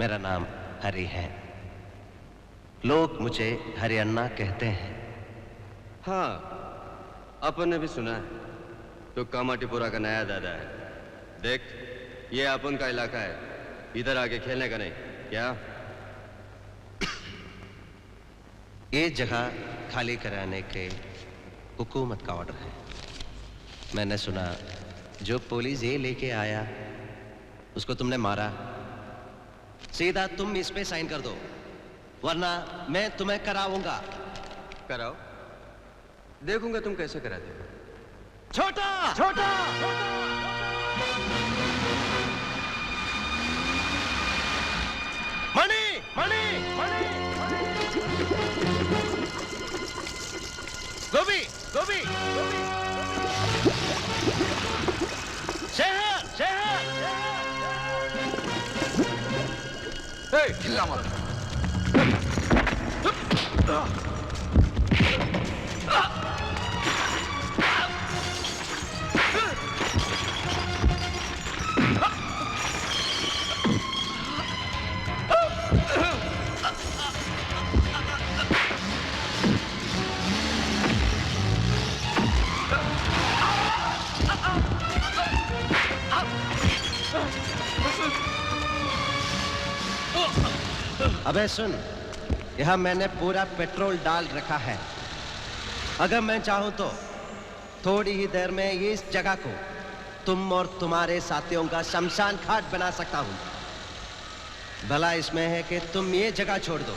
मेरा नाम हरि है। लोग मुझे हरियाणा कहते हैं। हाँ अपन ने भी सुना है। तो कामाटीपुरा का नया दादा है। देख ये अपन का इलाका है। इधर आके खेलने का नहीं क्या? ये जगह खाली कराने के हुकूमत का ऑर्डर है। मैंने सुना जो पुलिस ये लेके आया उसको तुमने मारा? सीधा तुम इस पे साइन कर दो वरना मैं तुम्हें कराऊँगा। कराओ? देखूँगा तुम कैसे कराते हो। छोटा! छोटा! मणि! मणि! मणि! गोभी गोभी गोभी 에이, 길라마. अबे सुन, यहाँ मैंने पूरा पेट्रोल डाल रखा है। अगर मैं चाहूँ तो थोड़ी ही देर में इस जगह को तुम और तुम्हारे साथियों का शमशान घाट बना सकता हूँ। भला इसमें है कि तुम ये जगह छोड़ दो।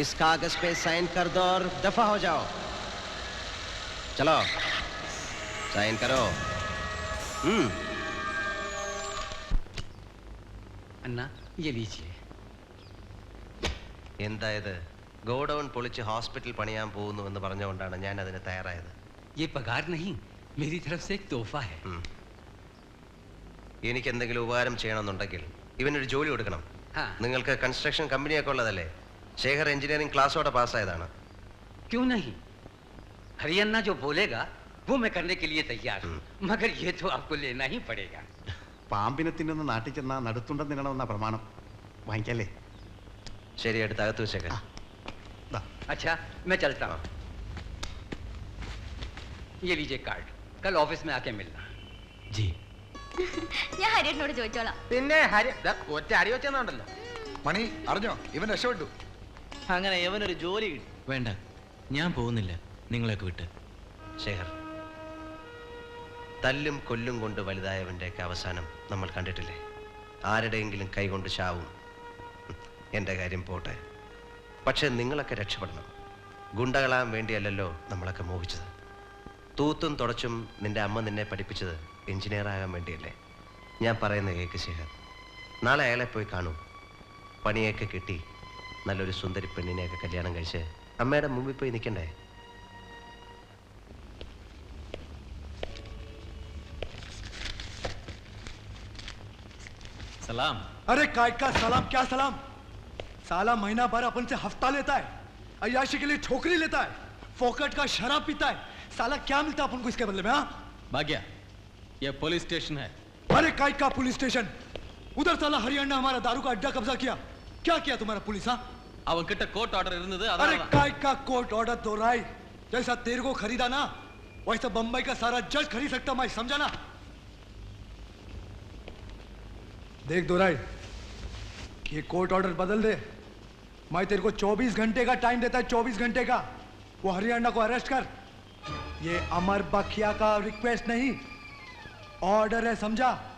इस कागज़ पे साइन कर दो और दफ़ा हो जाओ। चलो, साइन करो। हम्म। अन्ना, ये लीजिए। എന്താ ഇത് ഗോഡൌൺ പൊളിച്ച് ഹോസ്പിറ്റൽ പണിയാൻ പോകുന്നു എന്ന് പറഞ്ഞുകൊണ്ടാണ് ഞാൻ അതിന് തയ്യാറായത് ये पगार नहीं मेरी तरफ से एक तोहफा है ഉം. എനിക്ക് എന്തെങ്കിലും ഉപകാരം ചെയ്യണമെന്നുണ്ടെങ്കിൽ ഇവനൊരു ജോലി കൊടുക്കണം हाँ നിങ്ങൾക്ക് കൺസ്ട്രക്ഷൻ കമ്പനിയൊക്കെ ഉള്ളതല്ലേ ശേഖർ എഞ്ചിനീയറിംഗ് ക്ലാസ്സോടെ പാസ്സായതാണ് क्यों नहीं हरियाणा जो बोलेगा वो मैं करने के लिए तैयार हूँ मगर ये तो आपको लेना ही पड़ेगा പാമ്പിനെ തിന്നുന്ന നാട്ടിൽ ചെന്നാ നടുത്തുണ്ടം തിന്നണമെന്ന പ്രമാണം വാങ്ങിക്കല്ലേ ശരി എടുത്ത് അകത്ത് വെച്ചേക്ക് ദാ, अच्छा मैं चलता हूँ ये लीजिए कार्ड कल ऑफिस में आके मिलना ജി ഞാൻ ഹരിയേട്ടനോട് ചോദിച്ചോളാം പിന്നെ ഹരി ദാ ഒറ്റ അടി വെച്ചെന്നുണ്ടല്ലോ മണി അറിഞ്ഞോ ഇവൻ രക്ഷപ്പെട്ടു അങ്ങനെ ഇവനൊരു ജോലി കിട്ടി വേണ്ട ഞാൻ പോകുന്നില്ല നിങ്ങളെയൊക്കെ വിട്ട് ശേഖർ തല്ലും കൊല്ലും കൊണ്ട് വലുതായവൻ്റെയൊക്കെ അവസാനം നമ്മൾ കണ്ടിട്ടില്ലേ ആരുടെയെങ്കിലും കൈകൊണ്ട് ചാവും ഉം, എൻ്റെ കാര്യം പോട്ടെ പക്ഷെ നിങ്ങളൊക്കെ രക്ഷപ്പെടണം ഗുണ്ടകളാൻ വേണ്ടിയല്ലല്ലോ നമ്മളൊക്കെ മോഹിച്ചത് തൂത്തും തുടച്ചും നിന്റെ അമ്മ നിന്നെ പഠിപ്പിച്ചത് എഞ്ചിനീയർ ആകാൻ വേണ്ടിയല്ലേ ഞാൻ പറയുന്ന കേക്ക് ശേഖർ നാളെ അയാളെ പോയി കാണൂ പണിയൊക്കെ കിട്ടി നല്ലൊരു സുന്ദരി പെണ്ണിനെയൊക്കെ കല്യാണം കഴിച്ച് അമ്മയുടെ മുമ്പിൽ പോയി നിൽക്കണ്ടേ സലാം अरे काय का सलाम क्या सलाम साला महीना भर अपन से हफ़्ता लेता है अयाशी के लिए छोकरी लेता है फोकट का शराब पीता है। साला क्या मिलता है अपन को इसके बदले में हाँ? भाग्या ये पुलिस स्टेशन है। अरे काय का पुलिस स्टेशन। उधर साला हरियाणा हमारा दारू का अड्डा कब्जा किया। क्या किया तुम्हारा पुलिस हाँ? அவன்கிட்ட கோர்ட் ஆர்டர் இருந்தது अरे काय का कोर्ट ऑर्डर दो राय जैसा तेरे को खरीदा ना वैसा बम्बई का सारा जज खरीद सकता माई समझा ना? देख दो राय ये कोर्ट ऑर्डर बदल दे। मैं तेरे को 24 घंटे का टाइम देता है 24 घंटे का। वो हरियाणा को अरेस्ट कर। ये अमर बखिया का रिक्वेस्ट नहीं। ऑर्डर है, समझा?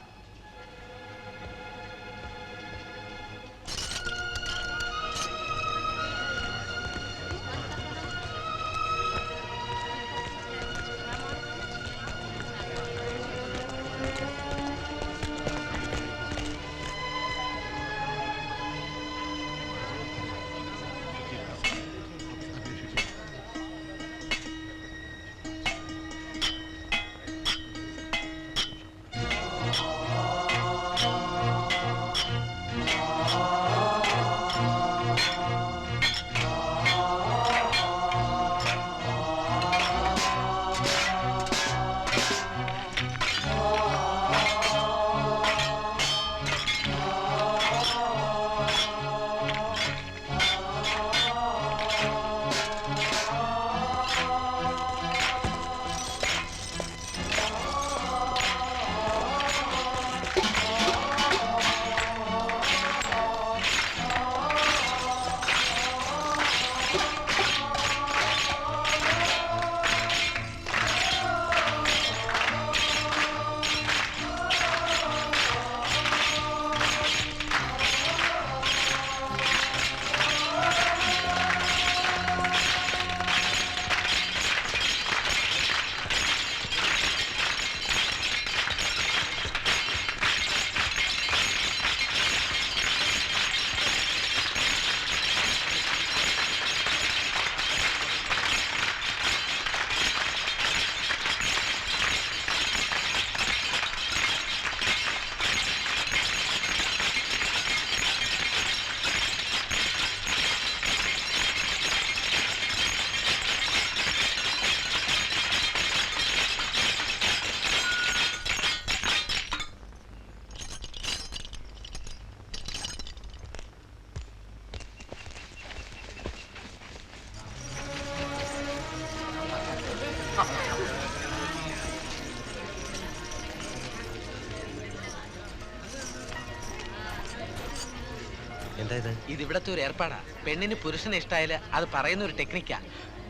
എന്താ ഇത് ഇതിവിടത്തെ ഒരു ഏർപ്പാടാ പെണ്ണിന് പുരുഷനെ ഇഷ്ടായാല് അത് പറയുന്ന ഒരു ടെക്നിക്കാ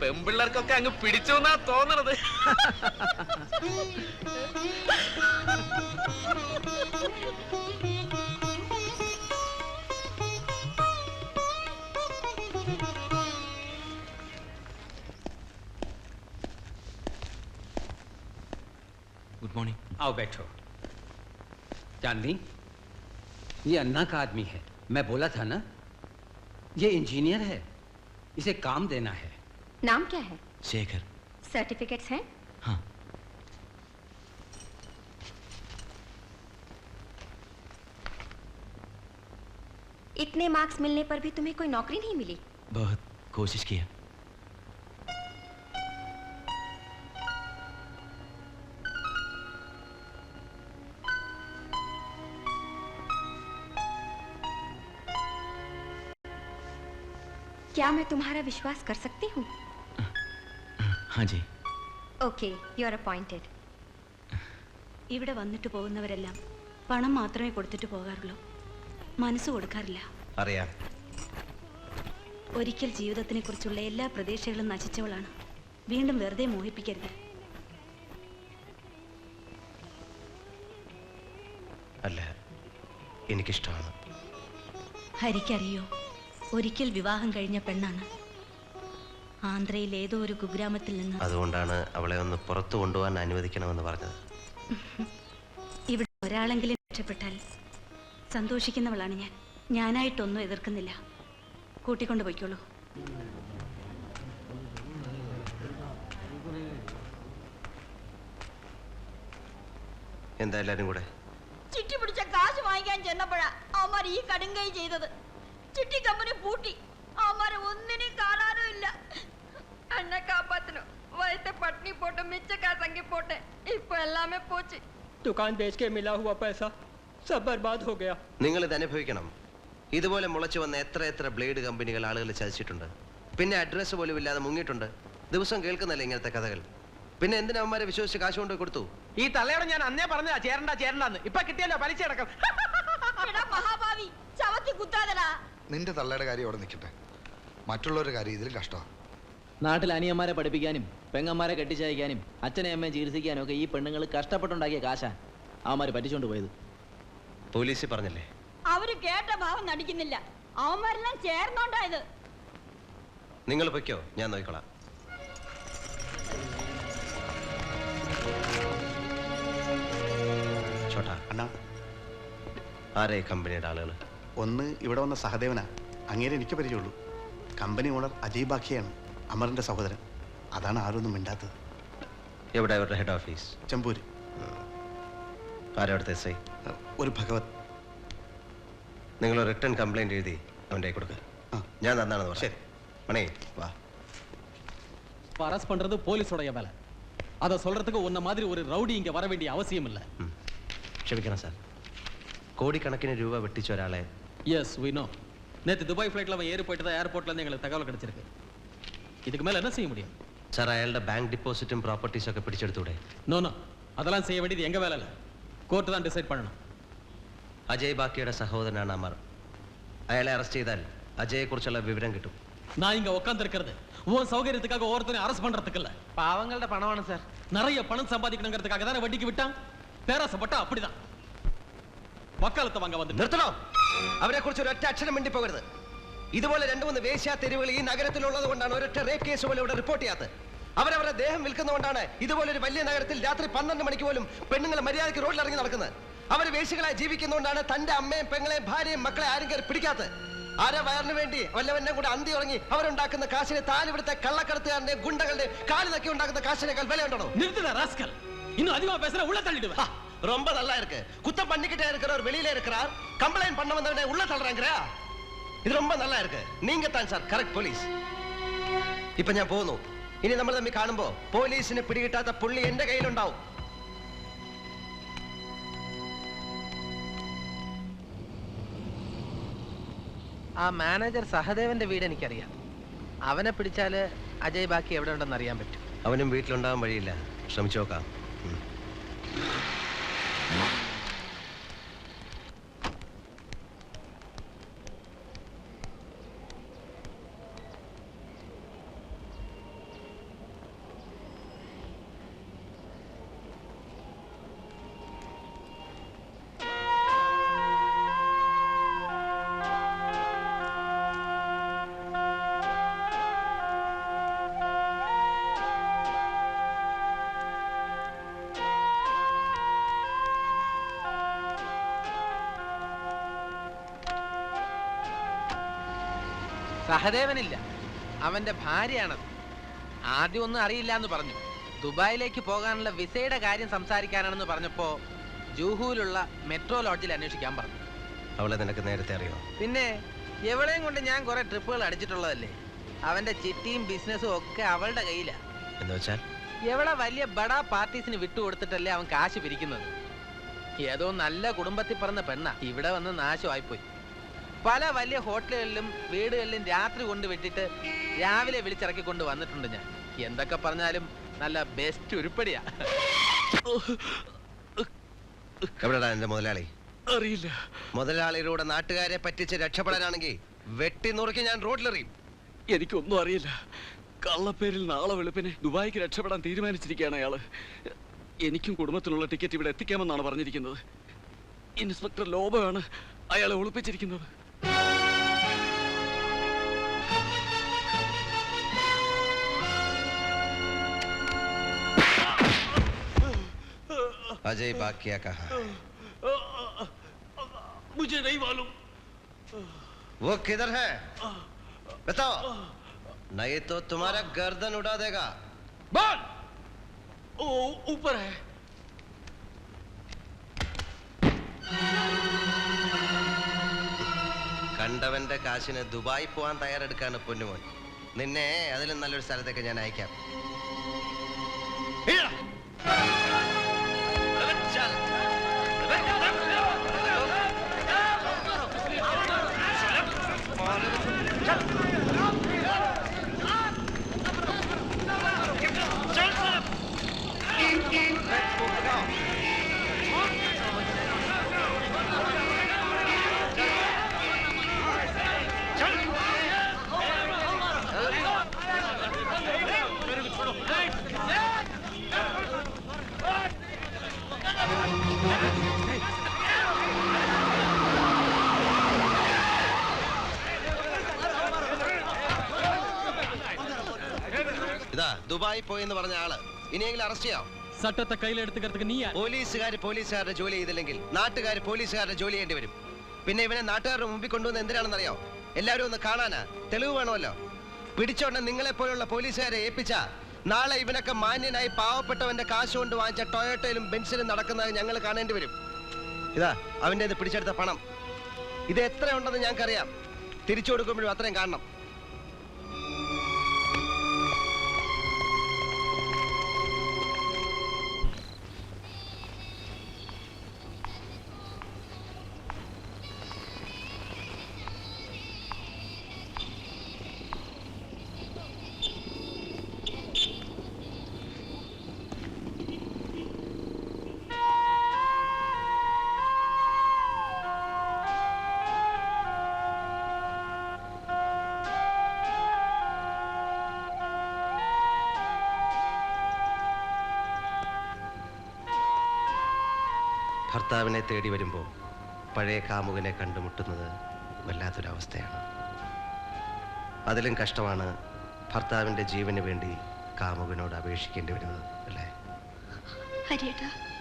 പെമ്പിള്ളേർക്കൊക്കെ അങ്ങ് പിടിച്ചു എന്നാ തോന്നണത് गुड मॉर्निंग आओ बैठो चांदनी ये अन्ना का आदमी है मैं बोला था ना ये इंजीनियर है इसे काम देना है। नाम क्या है? शेखर। सर्टिफिकेट्स हैं? हाँ। इतने मार्क्स मिलने पर भी तुम्हें कोई नौकरी नहीं मिली? बहुत कोशिश किया। क्या मैं तुम्हारा विश्वास कर सकती हूँ हाँ जी ഓക്കെ യു ആർ അപ്പോയിന്റഡ് ഇവിടെ വന്നിട്ട് പോകുന്നവരെല്ലാം പണം മാത്രമേ കൊടുത്തിട്ട് പോകാറുള്ളൂ മനസ്സ് കൊടുക്കാറില്ല അറിയാം ഒരിക്കൽ ജീവിതത്തിനെ കുറിച്ചുള്ള എല്ലാ പ്രതീക്ഷകളും നശിച്ചവളാണ് വീണ്ടും വെറുതെ മോഹിപ്പിക്കരുത് അല്ല എനിക്കിഷ്ടമാണ് ഹരിക്കറിയോ ഒരിക്കൽ വിവാഹം കഴിഞ്ഞ പെണ്ണാണ്. ആന്ധ്രയിൽ ഏതോ ഒരു കുഗ്രാമത്തിൽ നിന്ന് അതുകൊണ്ടാണ് അവളെ ഒന്ന് പുറത്തു കൊണ്ടുപോകാൻ അനുവദിക്കണമെന്ന് പറഞ്ഞത്. ഇവിടെ ഒരാളെങ്കിലും രക്ഷപ്പെട്ടാൽ സന്തോഷിക്കുന്നവളാണ് ഞാൻ. ഞാനായിട്ടൊന്നും എതിർക്കുന്നില്ല. കൂട്ടിക്കൊണ്ടു പോയിക്കോളൂ. എന്താ എല്ലാരും കൂടെ? ചിട്ടി പിടിച്ച കാശ് വാങ്ങിക്കാൻ ചെന്നപ്പോഴാ അവന്മാർ ഈ കടുങ്കൈ ചെയ്തത്. ചിട്ടി കമ്പനി പൂട്ടി. അവന്മാരെ ഒന്നിനെയും കാണാനും ഇല്ല. അന്നെ കാപ്പാത്തനോ. വയസ്സെ പട്ടിണി പോട്ടെ മിച്ചക്കാ പോട്ടെ. ഇപ്പൊ എല്ലാമേ പോച്ച്. ദുക്കാൻ ബേച്ച് കെ മിലാ പൈസ. സബ് ബർബാദ് ഹോ ഗയാ. നിങ്ങൾ ഇത് അനുഭവിക്കണം. ഇതുപോലെ മുളച്ചു വന്ന എത്ര എത്ര ബ്ലേഡ് കമ്പനികൾ ആളുകൾ ചതിച്ചിട്ടുണ്ട്. പിന്നെ അഡ്രസ് പോലും ഇല്ലാതെ മുങ്ങിയിട്ടുണ്ട്. ദിവസം കേൾക്കുന്നല്ലേ ഇങ്ങനത്തെ കഥകൾ. പിന്നെ എന്തിനാ അവന്മാരെ വിശ്വസിച്ച് കാശ് കൊണ്ട് കൊടുത്തു? ഈ തലയോടെ ഞാൻ അന്നേ പറഞ്ഞതാ ചേരണ്ട ചേരണ്ടെന്ന് ഇപ്പൊ കിട്ടിയല്ലോ പലിശ അടക്കം. മഹാഭാവി ചവത്തി കുത്താതലാ നിന്റെ തള്ളയുടെ കാര്യം അവിടെ നിൽക്കട്ടെ. മറ്റുള്ളവരുടെ കാര്യം ഇതിലും കഷ്ടമാണ് നാട്ടിൽ അനിയന്മാരെ പഠിപ്പിക്കാനും പെങ്ങന്മാരെ കെട്ടിച്ചയക്കാനും അച്ഛനെ അമ്മയെ ചികിത്സിക്കാനും ഒക്കെ ഈ പെണ്ണുങ്ങൾ കഷ്ടപ്പെട്ടുണ്ടാക്കിയ കാശാ അവന്മാര് പറ്റിച്ചോണ്ട് പോയത്. പോലീസ് പറഞ്ഞല്ലേ? അവർ കേട്ട ഭാവം നടിക്കുന്നില്ല. അവന്മാരെല്ലാം ചേർന്നോണ്ടായത് നിങ്ങൾ പൊയ്ക്കോ ഞാൻ നോക്കിക്കോളാം. ചോട്ടാ ആരേ കമ്പനിയുടെ ആളുകൾ ഒന്ന് ഇവിടെ വന്ന സഹദേവനാ അങ്ങേരെ എനിക്ക് പരിചയമുള്ളൂ കമ്പനി ഓണർ അജയ് ബാഖിയാണ് അമറിന്റെ സഹോദരൻ അതാണ് ആരൊന്നും മിണ്ടാത്തത് എവിടെ അവരുടെ ഹെഡ് ഓഫീസ് ചെമ്പൂര് ആരാ അവിടുത്തെ എസ് ഐ ഒരു ഭഗവത് നിങ്ങൾ റിട്ടേൺ കംപ്ലൈന്റ് എഴുതി അവൻ്റെ കൊടുക്കുക ആ. ഞാൻ തന്നാണെന്ന് പറഞ്ഞു ശരി. മണി വാ அரெஸ்ட் பண்றது போலீஸோடைய வேலை அதை சொல்றதுக்கு உன்ன மாதிரி ஒரு ரவுடி இங்க வர வேண்டிய அவசியம் இல்ல ഉം. ക്ഷമിക്കണം സാർ കോടിക്കണക്കിന് രൂപ വെട്ടിച്ച ഒരാളെ எஸ் வி நோ நேத்து துபாய் ஃப்ளைட்ல அவன் ஏறி போயிட்டு தான் ஏர்போர்ட்ல இருந்து எங்களுக்கு தகவல் கிடைச்சிருக்கு இதுக்கு மேல என்ன செய்ய முடியும் സാർ അയാളുടെ ബാങ്ക് ഡിപ്പോസിറ്റും പ്രോപ്പർട്ടീസും ഒക്കെ പിടിച്ചെടുത്തൂടെ நோ நோ அதெல்லாம் செய்ய வேண்டியது எங்க வேலை இல்ல கோர்ட் தான் டிசைட் பண்ணணும் അജയ് ബാക്കിയുടെ സഹോദരനാണ് അമർ അയാളെ അറസ്റ്റ് ചെയ്താൽ അജയെക്കുറിച്ചുള്ള വിവരം കിട്ടും நான் இங்க உட்கார்ந்து இருக்கிறது உன் சௌகரியத்துக்காக ஒவ்வொருத்தரையும் அரெஸ்ட் பண்றதுக்கு இல்ல പാവങ്ങളുടെ പണമാണ് സാർ நிறைய பணம் சம்பாதிக்கணுங்கிறதுக்காக தானே வட்டிக்கு விட்டான் பேராசப்பட்டா அப்படிதான் வக்காலத்தை வாங்க வந்து നിർത്തണോ അവരെ കുറിച്ച് ഒരൊറ്റ അക്ഷരം വേണ്ടി പോകരുത്. ഇതുപോലെ രണ്ടു മൂന്ന് വേശ്യാ തെരുവുകൾ ഈ നഗരത്തിലുള്ളത് കൊണ്ടാണ് ഒരൊറ്റ റേപ്പ് കേസ് പോലെ ഇവിടെ റിപ്പോർട്ട് ചെയ്യാത്തത്. അവരവരുടെ ദേഹം വിൽക്കുന്നതുകൊണ്ടാണ് ഇതുപോലെ ഒരു വലിയ നഗരത്തിൽ രാത്രി പന്ത്രണ്ട് മണിക്ക് പോലും പെണ്ണുങ്ങൾ മര്യാദയ്ക്ക് റോഡിൽ ഇറങ്ങി നടക്കുന്നത്. അവർ വേശികളായി ജീവിക്കുന്നതുകൊണ്ടാണ് തന്റെ അമ്മയും പെങ്ങളെയും ഭാര്യയും മക്കളെ ആരും കയറി പിടിക്കാത്തത്. ആരെ വയറിന് വേണ്ടി വല്ലവന്റെ കൂടെ അന്തി ഉറങ്ങി അവരുണ്ടാക്കുന്ന കാശിനെ താലിവിടുത്തെ കള്ളക്കടത്തുകാരന്റെ ഗുണ്ടകളുടെ കാലിതൊക്കെ ഉണ്ടാക്കുന്ന കാശിനേക്കാൾ വിലയുണ്ടോ? നിർത്തുക റാസ്കൽ. അധികം ഉള്ള തള്ളിടുക. ரொம்ப நல்லா இருக்கு குத்தம் பண்ணிக்கிட்டே இருக்கிறவர் வெளியில இருக்கிறார் கம்ப்ளைண்ட் பண்ண வந்தவனை உள்ள தள்ளுறாங்கறா ഇത് ரொம்ப நல்லா இருக்கு நீங்க தான் സാർ കറക്റ്റ് പോലീസ് ഇപ്പൊ ഞാൻ പോകുന്നു ഇനി നമ്മൾ തമ്മിൽ കാണുമ്പോ പോലീസിനെ പിടികിട്ടാത്ത പുള്ളി എന്റെ കയ്യിലുണ്ടാവും ആ മാനേജർ സഹദേവന്റെ വീട് എനിക്കറിയാം അവനെ പിടിച്ചാല് അജയ് ബാക്കി എവിടെ ഉണ്ടെന്ന് അറിയാൻ പറ്റും അവനും വീട്ടിലുണ്ടാവാൻ വഴിയില്ല ശ്രമിച്ചു നോക്കാം 什 സഹദേവനില്ല. അവന്റെ ഭാര്യയാണത്. ആദ്യം ഒന്നും അറിയില്ല എന്ന് പറഞ്ഞു. ദുബായിലേക്ക് പോകാനുള്ള വിസയുടെ കാര്യം സംസാരിക്കാനാണെന്ന് പറഞ്ഞപ്പോ ജൂഹുവിലുള്ള മെട്രോ ലോഡ്ജിൽ അന്വേഷിക്കാൻ പറഞ്ഞു. അവളെ നിനക്ക് നേരത്തെ അറിയോ? പിന്നെ എവിടെയും കൊണ്ട് ഞാൻ കുറെ ട്രിപ്പുകൾ അടിച്ചിട്ടുള്ളതല്ലേ? അവന്റെ ചിട്ടിയും ബിസിനസ്സും ഒക്കെ അവളുടെ കയ്യിലാ. എന്ന് വെച്ചാൽ? എവിടെ വലിയ ബടാ പാർട്ടീസിന് വിട്ടുകൊടുത്തിട്ടല്ലേ അവൻ കാശ് പിരിക്കുന്നത്? ഏതോ നല്ല കുടുംബത്തിൽ പറഞ്ഞ പെണ്ണ. ഇവിടെ വന്ന് നാശമായിപ്പോയി. പല വലിയ ഹോട്ടലുകളിലും വീടുകളിലും രാത്രി കൊണ്ട് വിട്ടിട്ട് രാവിലെ വിളിച്ചിറക്കി കൊണ്ട് വന്നിട്ടുണ്ട് ഞാൻ. എന്തൊക്കെ പറഞ്ഞാലും നല്ല ബെസ്റ്റ് ഉരുപ്പടിയാ. എവിടെടാ എന്റെ മുതലാളി? അറിയില്ല. മുതലാളിയിലൂടെ നാട്ടുകാരെ പറ്റിച്ച് രക്ഷപ്പെടാനാണെങ്കിൽ വെട്ടി നുറുക്കി ഞാൻ റോഡിലെറിയും എനിക്കൊന്നും അറിയില്ല. കള്ളപ്പേരിൽ നാളെ വെളുപ്പിനെ ദുബായിക്ക് രക്ഷപ്പെടാൻ തീരുമാനിച്ചിരിക്കുകയാണ് അയാൾ. എനിക്കും കുടുംബത്തിനുള്ള ടിക്കറ്റ് ഇവിടെ എത്തിക്കാമെന്നാണ് പറഞ്ഞിരിക്കുന്നത്. ഇൻസ്പെക്ടർ ലോബയാണ് അയാളെ ഒളിപ്പിച്ചിരിക്കുന്നത്. अजय बाग क्या कहा मुझे नहीं मालूम। वो किधर है? बताओ। नहीं तो तुम्हारा गर्दन उड़ा देगा। बोल! ऊपर है। കണ്ടവന്റെ കാശിന് ദുബായി പോവാൻ തയ്യാറെടുക്കാണ് പൊന്നുമോൻ. നിന്നെ അതിലും നല്ലൊരു സ്ഥലത്തേക്ക് ഞാൻ അയക്കാം. ഇതാ ദുബായി പോയി എന്ന് പറഞ്ഞ ആള് ഇനിയെങ്കിലും അറസ്റ്റ് ചെയ്യാം சட்டத்தை கையில எடுத்துக்கிறதுக்கு நீ പോലീസുകാർ പോലീസുകാരുടെ ജോലി ചെയ്തില്ലെങ്കിൽ നാട്ടുകാർ പോലീസുകാരുടെ ജോലി ചെയ്യേണ്ടി വരും പിന്നെ ഇവനെ നാട്ടുകാരുടെ മുമ്പിൽ കൊണ്ടുവന്ന് എന്തിനാണെന്നറിയോ എല്ലാവരും ഒന്ന് കാണാനാ തെളിവ് വേണമല്ലോ പിടിച്ചോണ്ട് നിങ്ങളെ പോലുള്ള പോലീസുകാരെ ഏൽപ്പിച്ച നാളെ ഇവനൊക്കെ മാന്യനായി പാവപ്പെട്ടവന്റെ കാശ് കൊണ്ട് വാങ്ങിച്ച ടൊയോട്ടയിലും ബെൻസിലും നടക്കുന്നത് ഞങ്ങൾ കാണേണ്ടി വരും ഇതാ അവൻ്റെ ഇത് പിടിച്ചെടുത്ത പണം ഇത് എത്ര ഉണ്ടെന്ന് ഞങ്ങൾക്കറിയാം തിരിച്ചു കൊടുക്കുമ്പോഴും അത്രയും കാണണം ഭർത്താവിനെ തേടി വരുമ്പോൾ പഴയ കാമുകനെ കണ്ടുമുട്ടുന്നത് വല്ലാത്തൊരവസ്ഥയാണ്. അതിലും കഷ്ടമാണ് ഭർത്താവിന്റെ ജീവന് വേണ്ടി കാമുകനോട് അപേക്ഷിക്കേണ്ടി വരുന്നത് അല്ലേ?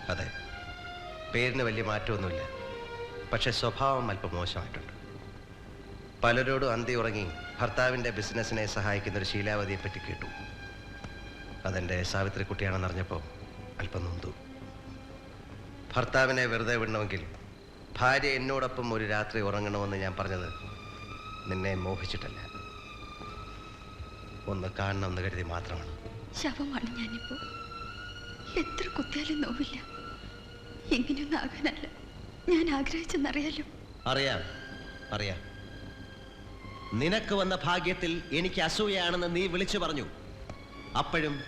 അതെ. പേരിന് വലിയ മാറ്റമൊന്നുമില്ല. പക്ഷെ സ്വഭാവം അല്പം മോശമായിട്ടുണ്ട്. പലരോടും അന്തി ഉറങ്ങി ഭർത്താവിന്റെ ബിസിനസ്സിനെ സഹായിക്കുന്ന ഒരു ശീലാവതിയെ പറ്റി കേട്ടു. അതെന്റെ സാവിത്രി കുട്ടിയാണെന്നറിഞ്ഞപ്പോൾ അല്പം നൊന്തു. ഭർത്താവിനെ വെറുതെ വിടണമെങ്കിൽ ഭാര്യ എന്നോടൊപ്പം ഒരു രാത്രി ഉറങ്ങണമെന്ന് ഞാൻ പറഞ്ഞത് നിന്നെ മോഹിച്ചിട്ടല്ല. ഒന്ന് കാണണമെന്ന് കരുതി മാത്രമാണ്. ശവമാണ് ഞാനിപ്പോ. എത്ര കുത്തിയാലും നോവില്ല. ഇങ്ങനെയൊന്നും ആകാനല്ല. ഞാൻ ആഗ്രഹിച്ചെന്നറിയാലോ. അറിയാം അറിയാം. നിനക്ക് വന്ന ഭാഗ്യത്തിൽ എനിക്ക് അസൂയാണെന്ന് നീ വിളിച്ചു പറഞ്ഞു. അപ്പോഴും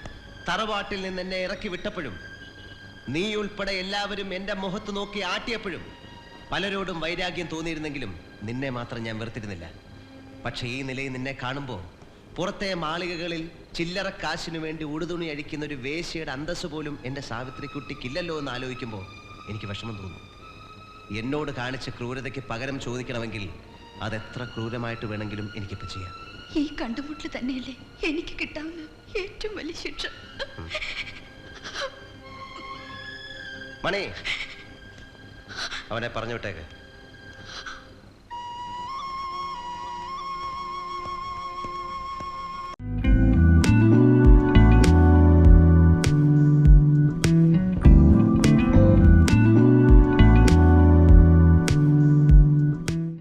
തറവാട്ടിൽ നിന്ന് എന്നെ ഇറക്കി വിട്ടപ്പോഴും നീ ഉൾപ്പെടെ എല്ലാവരും എന്റെ മുഖത്ത് നോക്കി ആട്ടിയപ്പോഴും പലരോടും വൈരാഗ്യം തോന്നിയിരുന്നെങ്കിലും നിന്നെ മാത്രം ഞാൻ വെറുത്തിരുന്നില്ല. പക്ഷേ ഈ നിലയിൽ നിന്നെ കാണുമ്പോൾ പുറത്തെ മാളികകളിൽ ചില്ലറ കാശിനു വേണ്ടി ഉടുതുണി അഴിക്കുന്ന ഒരു വേശ്യയുടെ അന്തസ് പോലും എന്റെ സാവിത്രിക്കുട്ടിക്കില്ലല്ലോ എന്ന് ആലോചിക്കുമ്പോൾ എനിക്ക് വിഷമം തോന്നുന്നു എന്നോട് കാണിച്ച ക്രൂരതയ്ക്ക് പകരം ചോദിക്കണമെങ്കിൽ അത് എത്ര ക്രൂരമായിട്ട് വേണമെങ്കിലും എനിക്കിപ്പോൾ ചെയ്യാം. ഈ കണ്ടുമുട്ടൽ തന്നെയല്ലേ എനിക്ക് കിട്ടാവുന്ന ഏറ്റവും വലിയ ശിക്ഷ. മണി. അവനെ പറഞ്ഞു വിട്ടേക്ക്